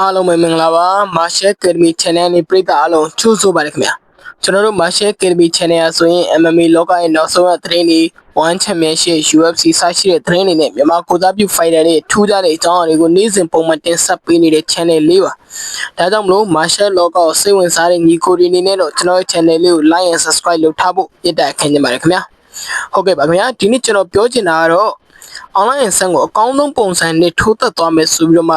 အားလုံးပဲမင်္ဂလာပါ Marshall Academy Channel နဲ့ပရိသတ်အားလုံးကြိုဆိုပါရခင်ဗျာကျွန်တော်တို့ Marshall Academy Channel ရဆိုရင် MMA လောကရဲ့နောက်ဆုံးရသတင်းတွေ One Championship UFC စရှိတဲ့သတင်းတွေနဲ့မြန်မာကိုစားပြု fighter တွေထူးခြားတဲ့အကြောင်းအရာတွေကိုနေ့စဉ်ပုံမှန်တင်ဆက်ပေးနေတဲ့ channel လေးပါဒါကြောင့်မလို့ Marshall လောကကိုစိတ်ဝင်စားတဲ့ညီကိုတွေအနေနဲ့တော့ကျွန်တော်ရဲ့ channel လေးကို like and subscribe လုပ်ထားဖို့မြတ်တာခင်ကြပါတယ်ခင်ဗျာ ဟုတ်ကဲ့ပါခင်ဗျာဒီနေ့ကျွန်တော်ပြောချင်တာကတော့ online ဆန်ကိုအကောင်းဆုံးပုံစံနဲ့ထိုးသက်သွားမယ်ဆိုပြီးတော့မှ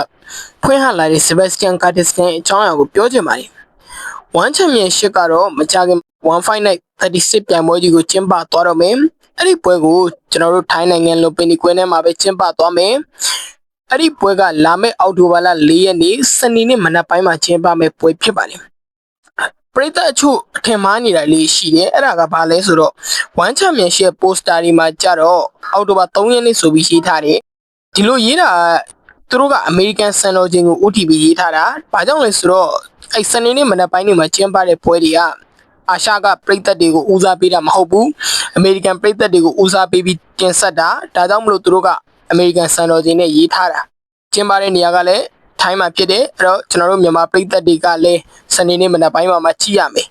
ဖွင့်ဟလာတဲ့ Sebastian Cardesten အကြောင်းအရာကိုပြောချင်ပါတယ်။ One Championship ကတော့မကြခင်1 Fight Night 36ပြိုင်ပွဲကြီးကိုကျင်းပသွားတော့မယ်။အဲ့ဒီပွဲကိုကျွန်တော်တို့ထိုင်းနိုင်ငံလိုပင်ဒီကွင်းထဲမှာပဲကျင်းပသွားမယ်။အဲ့ဒီပွဲကလာမယ့်အောက်တိုဘာလ4ရက်နေ့စနေနေ့မနက်ပိုင်းမှာကျင်းပမယ့်ပွဲဖြစ်ပါတယ်။ ပရိသတ်အချို့အထင်မှားနေတာလေးရှိတယ်အဲ့ဒါကဘာလဲဆိုတော့ one championship poster ဒီမှာကြတော့အောက်တိုဘာ3ရက်နေ့ဆိုပြီးရေးထားတယ်ဒီလိုရေးတာသူတို့က American စံတော်ချိန်ကို OTP ရေးထားတာဘာကြောင့်လဲဆိုတော့အဲ့စနေနေ့မနက်ပိုင်းတွေမှာကျင်းပတဲ့ပွဲတွေကအာရှကပြည်သက်တွေကိုဦးစားပေးတာမဟုတ်ဘူးအမေရိကန်ပြည်သက်တွေကိုဦးစားပေးပြီးတင်ဆက်တာဒါကြောင့်မလို့သူတို့ကအမေရိကန်စံတော်ချိန်နဲ့ရေးထားတာကျင်းပတဲ့နေရာကလည်းထိုင်းမှာဖြစ်တယ်အဲ့တော့ကျွန်တော်တို့မြန်မာပြည်သက်တွေကလည်း စနေနေ့မနက်ပိုင်းမှာမှကြည့်ရမယ်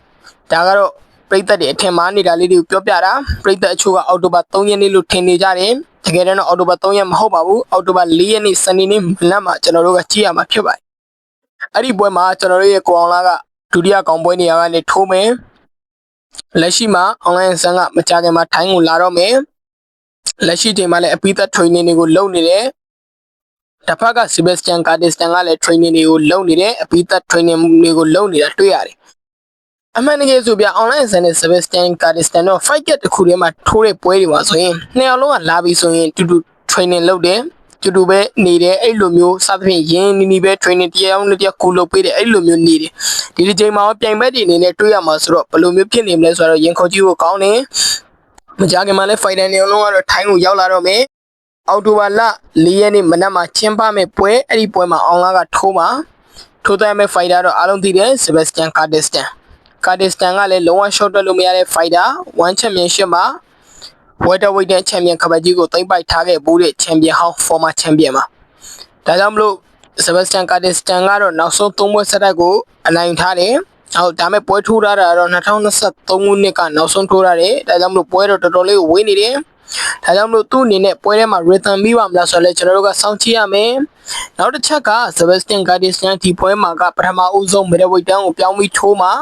ဒါကတော့ပြည်သက်တွေအထင်မှားနေတာလေးတွေကိုပြောပြတာပြည်သက်အချို့ကအောက်တိုဘာ3ရက်နေ့လို့ထင်နေကြတယ်တကယ်တော့အောက်တိုဘာ3ရက်မဟုတ်ပါဘူးအောက်တိုဘာ4ရက်နေ့စနေနေ့မနက်မှာကျွန်တော်တို့ကကြည့်ရမှာဖြစ်ပါတယ်အဲ့ဒီပွဲမှာကျွန်တော်တို့ရဲ့ကိုအောင်လာကဒုတိယကောင်ပွဲနေရာကနေထိုးမယ်လက်ရှိမှာ online ဆန်းကမကြခင်မှာထိုင်းကိုလာတော့မယ်လက်ရှိချိန်မှာလည်းအပိသက် training တွေကိုလုပ်နေတယ် တစ်ဖက်က Sebastian Cardesten ကလည်း training တွေကိုလုပ်နေတယ်အပိသက် training တွေကိုလုပ်နေတာတွေ့ရတယ်အမှန်တကယ်ဆိုပြ online ဆန်တဲ့ Sebastian Cardesten တော့ fight get တစ်ခုထဲမှာထိုးတဲ့ပွဲတွေပါဆိုရင်နှစ်ယောက်လုံးကလာပြီးဆိုရင်တူတူ training လုပ်တယ်တူတူပဲနေတယ်အဲ့လိုမျိုးစသဖြင့်ရင်းနီးနီးပဲ training တရားအောင်တရားကိုလုပ်ပေးတယ်အဲ့လိုမျိုးနေတယ်ဒီဒီချိန်မှာပြိုင်ဘက်တွေအနေနဲ့တွေးရမှာဆိုတော့ဘယ်လိုမျိုးဖြစ်နေမလဲဆိုတော့ရင်ခုန်ကြည့်ဖို့ကောင်းတယ်မကြခင်မှာလဲ fighter နေအောင်လုံးကတော့ထိုင်းကိုရောက်လာတော့မယ် အော်တိုဘာလ၄ရက်နေ့မနက်မှာကျင်းပမယ့်ပွဲအဲ့ဒီပွဲမှာအောင်လာကထိုးမှာထိုးတဲ့မဲ့ fighter တော့အားလုံးသိတယ် Sebastian Cardesten ကာဒစ္စတန်ကလည်းလုံးဝ short တက်လို့မရတဲ့ fighter one championship မှာ welterweight တဲ့ champion ကပတ်ကြီးကိုသိမ့်ပိုက်ထားခဲ့ဘူးတဲ့ champion ဟောင်း former champion မှာဒါကြောင့်မလို့ Sebastian Cardesten ကတော့နောက်ဆုံးသုံးပွဲဆက်တိုက်ကိုအနိုင်ထားတယ်ဟုတ်ဒါမဲ့ပွဲထိုးထားတာတော့2023ခုနှစ်ကနောက်ဆုံးထိုးထားတယ်ဒါကြောင့်မလို့ပွဲတော့တော်တော်လေးကိုဝေးနေတယ် ဒါကြောင့်မလို့သူ့အနေနဲ့ပွဲထဲမှာ rhythm ပြီးပါမလားဆိုတော့လည်းကျွန်တော်တို့ကစောင့်ကြည့်ရမယ်နောက်တစ်ချက်က Sebastian Cardesten ဒီပွဲမှာကပထမဦးဆုံး middleweight တန်းကိုပြောင်းပြီးထိုးမှာ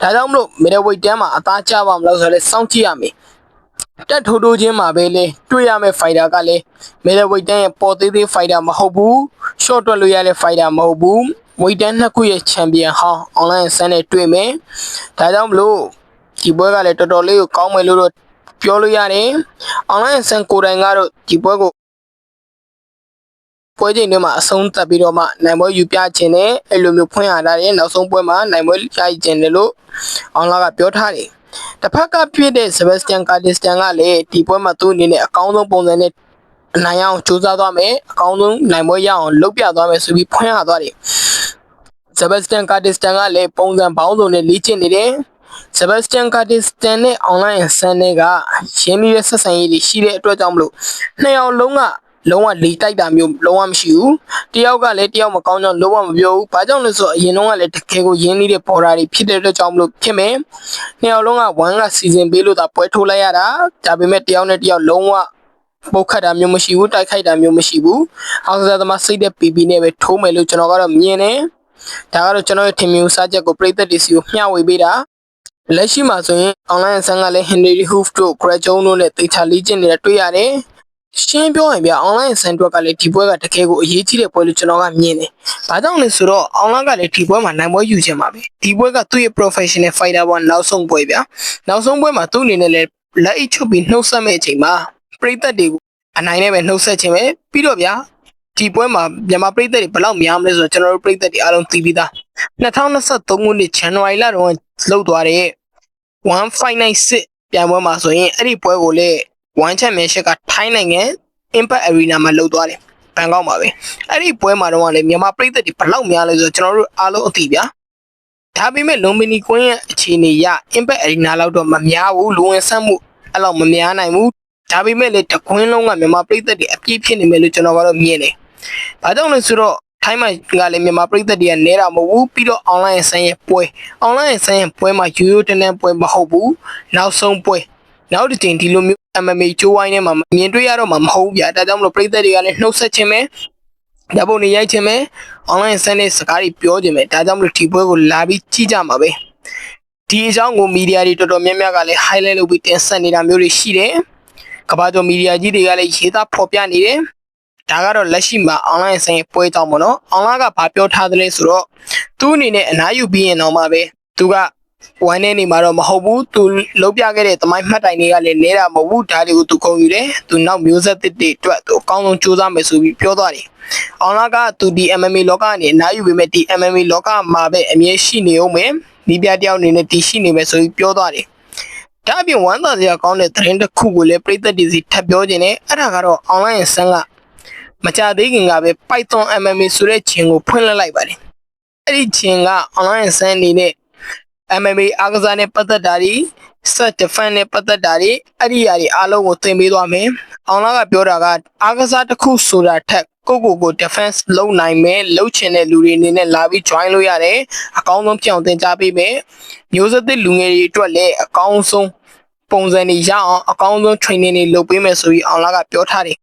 ဒါကြောင့်မလို့ middleweight တန်းမှာအသားကျပါမလားဆိုတော့လည်းစောင့်ကြည့်ရမယ်တက်ထိုးထိုးချင်းမှာပဲလေတွေ့ရမယ့် fighter ကလည်း middleweight တန်းရဲ့ပေါ်သေးသေး fighter မဟုတ်ဘူး short တွက်လို့ရတဲ့ fighter မဟုတ်ဘူး weight တန်းနှစ်ခုရဲ့ champion ဟောင်း online ဆန်းနဲ့တွေ့မယ်ဒါကြောင့်မလို့ဒီပွဲကလည်းတော်တော်လေးကိုကောင်းမယ်လို့တော့ ပြောလို့ရတယ် online ဆန်းကိုယ်တိုင်ကတော့ဒီပွဲကိုပွဲချိန်တွေမှာအဆုံးသတ်ပြီးတော့မှနိုင်ပွဲယူပြခြင်းနဲ့အဲ့လိုမျိုးဖွင့်ရတာတဲ့နောက်ဆုံးပွဲမှာနိုင်ပွဲရည်ခြင်းတယ်လို့အောင်လာကပြောထားတယ်တစ်ဖက်ကဖြစ်တဲ့ Sebastian Cardesten ကလည်းဒီပွဲမှာသူ့အနေနဲ့အကောင်းဆုံးပုံစံနဲ့အနိုင်ရအောင်ကြိုးစားသွားမယ်အကောင်းဆုံးနိုင်ပွဲရအောင်လုပ်ပြသွားမယ်ဆိုပြီးဖွင့်ရသွားတယ် Sebastian Cardesten ကလည်းပုံစံပေါင်းစုံနဲ့လေ့ကျင့်နေတယ် Sebastian Cardesten နဲ့ online ဆန်တွေကရင်းနှီးတဲ့ဆက်ဆံရေးတွေရှိတဲ့အတွက်ကြောင့်မလို့နှစ်ယောက်လုံးကလုံးဝလီတိုက်တာမျိုးလုံးဝမရှိဘူးတယောက်ကလည်းတယောက်မကောင်းကြောင်းလုံးဝမပြောဘူးဘာကြောင့်လဲဆိုတော့အရင်တော့ကလည်းတကယ်ကိုရင်းနှီးတဲ့ border တွေဖြစ်တဲ့အတွက်ကြောင့်မလို့ဖြစ်မယ်နှစ်ယောက်လုံးက1ကစီစဉ်ပေးလို့သာပွဲထိုးလိုက်ရတာဒါပေမဲ့တယောက်နဲ့တယောက်လုံးဝပုတ်ခတ်တာမျိုးမရှိဘူးတိုက်ခိုက်တာမျိုးမရှိဘူးအောက်စားသမားစိတ်တဲ့ PP နဲ့ပဲထိုးမယ်လို့ကျွန်တော်ကတော့မြင်တယ်ဒါကတော့ကျွန်တော်ရဲ့ထင်မြင်စားချက်ကိုပြည်သက်တွေစီကိုမျှဝေပေးတာ လက်ရှိမှာဆိုရင် online ဆန်းကလည်း Henry Hoof တို့ Greg Jones တို့နဲ့တေချာလေးကျင့်နေတာတွေ့ရတယ်ရှင်းပြောရင်ဗျ online ဆန်တွက်ကလည်းဒီပွဲကတကယ်ကိုအရေးကြီးတဲ့ပွဲလို့ကျွန်တော်ကမြင်တယ်။ဘာကြောင့်လဲဆိုတော့ online ကလည်းဒီပွဲမှာနိုင်ပွဲယူချင်ပါပဲ။ဒီပွဲကသူ့ရဲ့ professional fighter ဘောနောက်ဆုံးပွဲဗျ။နောက်ဆုံးပွဲမှာသူ့အနေနဲ့လည်းလက်အိတ်ချုပ်ပြီးနှုတ်ဆက်မဲ့အချိန်မှာပရိသတ်တွေကိုအနိုင်နဲ့ပဲနှုတ်ဆက်ခြင်းပဲပြီးတော့ဗျာဒီပွဲမှာမြန်မာပရိသတ်တွေဘယ်လောက်များမလဲဆိုတော့ကျွန်တော်တို့ပရိသတ်တွေအားလုံးသိပြီးသား 2023ခုနှစ် January လတုန်းကလှုပ်သွားတဲ့1596ပြန်ပွဲမှာဆိုရင်အဲ့ဒီပွဲကိုလည်း one championship ကထိုင်းနိုင်ငံ Impact Arena မှာလုပ်သွားတယ်ဘန်ကောက်မှာပဲအဲ့ဒီပွဲမှာတော့လည်းမြန်မာပြည်သက်တွေဘလောက်များလဲဆိုတော့ကျွန်တော်တို့အားလုံးအသိဗျာဒါပေမဲ့လွန်မီနီကွင်းရဲ့အခြေအနေရ Impact Arena လောက်တော့မများဘူးလူဝင်ဆက်မှုအဲ့လောက်မများနိုင်ဘူးဒါပေမဲ့လေတကွင်းလုံးကမြန်မာပြည်သက်တွေအပြည့်ဖြစ်နေမယ်လို့ကျွန်တော်ကတော့မြင်တယ်ဘာကြောင့်လဲဆိုတော့ ထိုင်းမှာကလည်းမြန်မာပြည်သက်တွေကနဲတာမဟုတ်ဘူးပြီးတော့ online ဆန်းရဲ့ပွဲ online ဆန်းရဲ့ပွဲမှာရိုးရိုးတန်းတန်းပွဲမဟုတ်ဘူးနောက်ဆုံးပွဲနောက်တစ်ချိန်ဒီလိုမျိုး MMA ကျိုးဝိုင်းထဲမှာမြင်တွေ့ရတော့မှာမဟုတ်ဘူးဗျာဒါကြောင့်မလို့ပြည်သက်တွေကလည်းနှုတ်ဆက်ခြင်းပဲဓာတ်ပုံတွေရိုက်ခြင်းပဲ online ဆန်းတဲ့စကားတွေပြောခြင်းပဲဒါကြောင့်မလို့ဒီပွဲကိုလာပြီးကြည့်ကြမှာပဲဒီအကြောင်းကိုမီဒီယာတွေတော်တော်များများကလည်း highlight လုပ်ပြီးတင်ဆက်နေတာမျိုးတွေရှိတယ်ကမ္ဘာကျော်မီဒီယာကြီးတွေကလည်းရေးသားဖော်ပြနေတယ် ဒါကတော့လက်ရှိမှာ online ဆိုင်ရဲ့ပွဲကြောင်းပေါ့နော် online ကဘာပြောထားသလဲဆိုတော့သူ့အနေနဲ့အနားယူပြီးရင်တော့မှပဲသူကဝိုင်းနေနေမှာတော့မဟုတ်ဘူးသူလုံးပြခဲ့တဲ့တမိုင်းမှတ်တိုင်တွေကလည်းနေတာမဟုတ်ဘူးဒါတွေကိုသူကုန်ယူတယ်သူနောက်မျိုးဆက်တစ်တွေအတွက်သူအကောင်းဆုံးစူးစမ်းမယ်ဆိုပြီးပြောသွားတယ် online ကသူဒီ MMA လောကကနေအနားယူပေမဲ့ဒီ MMA လောကမှာပဲအမြဲရှိနေအောင်မယ်ဒီပြတယောက်အနေနဲ့တည်ရှိနေမယ်ဆိုပြီးပြောသွားတယ်ဒါအပြင်ဝမ်းသာစရာကောင်းတဲ့သတင်းတစ်ခုကိုလည်းပြည်သက်ဒီစီထပ်ပြောခြင်းနဲ့အဲ့ဒါကတော့ online ဆန်းက မကြသေးခင်ကပဲ Python MMA ဆိုတဲ့ခြင်ကိုဖွင့်လှစ်လိုက်ပါတယ်။အဲ့ဒီခြင်က online ဆန်းအနေနဲ့ MMA အားကစားနဲ့ပတ်သက်တာတွေ set defense နဲ့ပတ်သက်တာတွေအဲ့ဒီအရာတွေအားလုံးကိုသင်ပေးသွားမယ်။ online ကပြောတာကအားကစားတစ်ခုဆိုတာထက်ကိုယ့်ကိုယ်ကို defense လုပ်နိုင်မယ်လုပ်ချင်တဲ့လူတွေအနေနဲ့လာပြီး join လုပ်ရတယ်။အကောင်းဆုံးပြောင်းသင်ကြားပေးမယ်။မျိုးဆက်သစ်လူငယ်တွေအတွက်လည်းအကောင်းဆုံးပုံစံတွေရအောင်အကောင်းဆုံး training တွေလုပ်ပေးမယ်ဆိုပြီး online ကပြောထားတယ်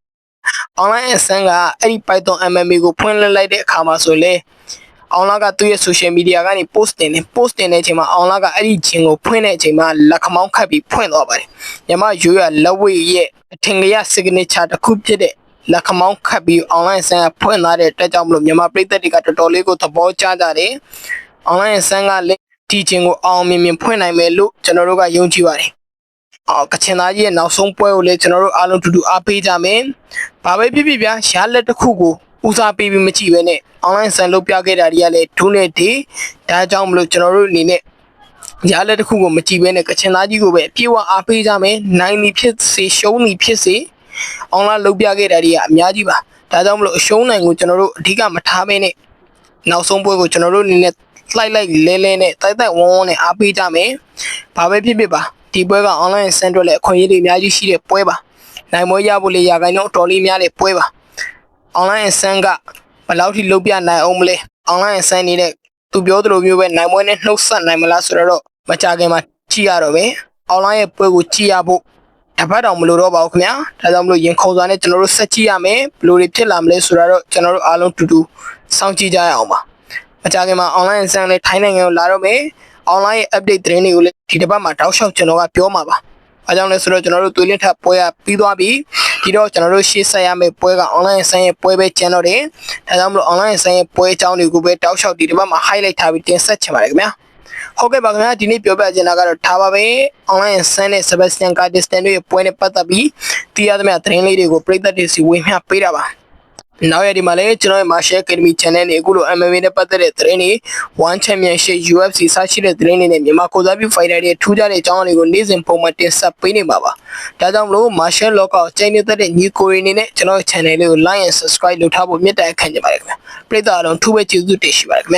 online အဆန်းကအဲ့ဒီ Python MMA ကိုဖွင့်လှစ်လိုက်တဲ့အခါမှာဆိုလေ online ကသူ့ရဲ့ social media ကနေ post တင်တယ် post တင်တဲ့အချိန်မှာ online ကအဲ့ဒီဂျင်ကိုဖွင့်တဲ့အချိန်မှာလက်ခမောင်းခတ်ပြီးဖွင့်သွားပါတယ်။ညမရိုးရလက်ဝဲရဲ့အထင်ကရ signature တစ်ခုဖြစ်တဲ့လက်ခမောင်းခတ်ပြီး online ဆန်းကဖွင့်သွားတဲ့အတွက်ကြောင့်မလို့မြန်မာပြည်သက်တွေကတော်တော်လေးကိုသဘောကျကြတယ်။ online ဆန်းကလည်းဒီဂျင်ကိုအောင်မြင်မြင်ဖွင့်နိုင်မယ်လို့ကျွန်တော်တို့ကယုံကြည်ပါတယ်။အော် ကချင်သားကြီးရဲ့နောက်ဆုံးပွဲကိုလည်းကျွန်တော်တို့အားလုံးတူတူအားပေးကြမယ်။ဘာပဲဖြစ်ဖြစ်ဗျာရှားလက်တစ်ခုကိုဦးစားပေးပြီးမကြည့်ပဲနဲ့ online ဆန်လုပ်ပြခဲ့တာတွေကလည်းဒုနဲ့ဒီဒါကြောင့်မလို့ကျွန်တော်တို့အနေနဲ့ရှားလက်တစ်ခုကိုမကြည့်ပဲနဲ့ကချင်သားကြီးကိုပဲအပြည့်အဝအားပေးကြမယ်။နိုင်ပြီဖြစ်စေရှုံးပြီဖြစ်စေ online လုပ်ပြခဲ့တာတွေကအများကြီးပါ။ဒါကြောင့်မလို့အရှုံးနိုင်ကိုကျွန်တော်တို့အဓိကမထားဘဲနဲ့နောက်ဆုံးပွဲကိုကျွန်တော်တို့အနေနဲ့လိုက်လိုက်လဲလဲနဲ့တိုက်တိုက်ဝန်းဝန်းနဲ့အားပေးကြမယ်။ဘာပဲဖြစ်ဖြစ်ပါ ဒီပွဲက online ဆန်အတွက်လည်းအခွင့်အရေးတွေအများကြီးရှိတဲ့ပွဲပါ။နိုင်မွေးရဖို့လေရာခိုင်နှုန်းအတော်လေးများတဲ့ပွဲပါ။ online ဆန်ကဘယ်လောက်ထိလုပ်ပြနိုင်အောင်မလဲ။ online ဆန်နေတဲ့သူပြောသလိုမျိုးပဲနိုင်မွေးနဲ့နှုတ်ဆက်နိုင်မလားဆိုတော့မကြခင်မှာကြည့်ရတော့ပဲ။ online ရဲ့ပွဲကိုကြည့်ရဖို့တပတ်တောင်မလို့တော့ပါဘူးခင်ဗျာ။ဒါကြောင့်မလို့ရင်ခုန်စွာနဲ့ကျွန်တော်တို့ဆက်ကြည့်ရမယ်။ဘယ်လိုတွေဖြစ်လာမလဲဆိုတော့ကျွန်တော်တို့အားလုံးတူတူစောင့်ကြည့်ကြရအောင်ပါ။မကြခင်မှာ online ဆန်လေးထိုင်းနိုင်ငံကိုလာတော့မယ် online ရဲ့ update သတင်းတွေကိုလည်းဒီတစ်ပတ်မှာတောက်လျှောက်ကျွန်တော်ကပြောမှာပါ။အဲကြောင့်လဲဆိုတော့ကျွန်တော်တို့သွေးလင်းထပ်ပွဲရပြီးသွားပြီ။ဒီတော့ကျွန်တော်တို့ရှေ့ဆက်ရမယ့်ပွဲက online ဆန်ရဲ့ပွဲပဲကျန်တော့တယ်။ဒါကြောင့်မလို့ online ဆန်ရဲ့ပွဲအကြောင်းတွေကိုပဲတောက်လျှောက်ဒီတစ်ပတ်မှာ highlight ထားပြီးတင်ဆက်ချင်ပါတယ်ခင်ဗျာ။ဟုတ်ကဲ့ပါခင်ဗျာဒီနေ့ပြောပြချင်တာကတော့ဒါပါပဲ online ဆန်နဲ့ Sebastian Gardistan တို့ရဲ့ပွဲနဲ့ပတ်သက်ပြီးသိရသမျှသတင်းလေးတွေကိုပြည်သက်တွေစီဝေမျှပေးတာပါ။ နောက်ရဒီမှာလည်းကျွန်တော်ရဲ့ Martial Academy Channel နဲ့အခုလို MMA နဲ့ပတ်သက်တဲ့သတင်းတွေ One Championship UFC စရှိတဲ့သတင်းတွေနဲ့မြန်မာကိုစားပြု fighter တွေထူးခြားတဲ့အကြောင်းအရာတွေကိုနေ့စဉ်ပုံမှန်တင်ဆက်ပေးနေမှာပါ။ဒါကြောင့်မလို့ Martial Law ကိုချိန်နေတဲ့ညီကိုရီအနေနဲ့ကျွန်တော်ရဲ့ channel လေးကို like and subscribe လုပ်ထားဖို့မြတ်တဲ့အခံကြပါတယ်ခင်ဗျာ။ပရိသတ်အားလုံးထူးပဲကျေးဇူးတင်ရှိပါတယ်ခင်ဗျာ